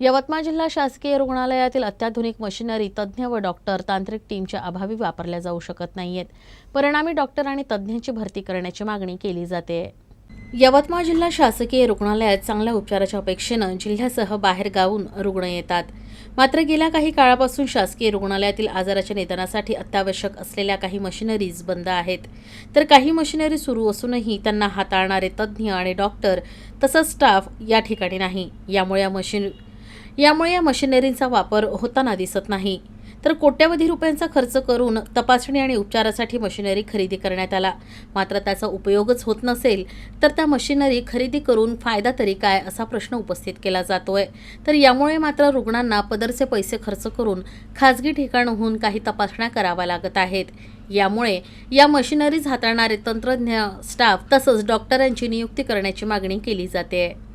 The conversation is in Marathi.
यवतमाळ जिल्हा शासकीय रुग्णालयातील अत्याधुनिक मशिनरी तज्ज्ञ व डॉक्टर तांत्रिक टीमच्या अभावी वापरल्या जाऊ शकत नाहीयेत. परिणामी डॉक्टर आणि तज्ज्ञांची भरती करण्याची मागणी केली जाते. यवतमाळ जिल्हा शासकीय रुग्णालयात चांगल्या उपचाराच्या अपेक्षेनं जिल्ह्यासह बाहेर गावून रुग्ण येतात. मात्र गेल्या काही काळापासून शासकीय रुग्णालयातील आजाराच्या निदानासाठी अत्यावश्यक असलेल्या काही मशिनरीज बंद आहेत. तर काही मशिनरी सुरू असूनही त्यांना हाताळणारे तज्ज्ञ आणि डॉक्टर तसंच स्टाफ या ठिकाणी नाही. यामुळे या मशीन यामुळे या मशिनरींचा वापर होताना दिसत नाही. तर कोट्यवधी रुपयांचा खर्च करून तपासणी आणि उपचारासाठी मशिनरी खरेदी करण्यात आला. मात्र त्याचा उपयोगच होत नसेल तर त्या मशिनरी खरेदी करून फायदा तरी काय असा प्रश्न उपस्थित केला जातोय. तर यामुळे मात्र रुग्णांना पदरचे पैसे खर्च करून खाजगी ठिकाणहून काही तपासण्या कराव्या लागत आहेत. यामुळे या मशिनरीज हाताळणारे तंत्रज्ञ स्टाफ तसंच डॉक्टरांची नियुक्ती करण्याची मागणी केली जाते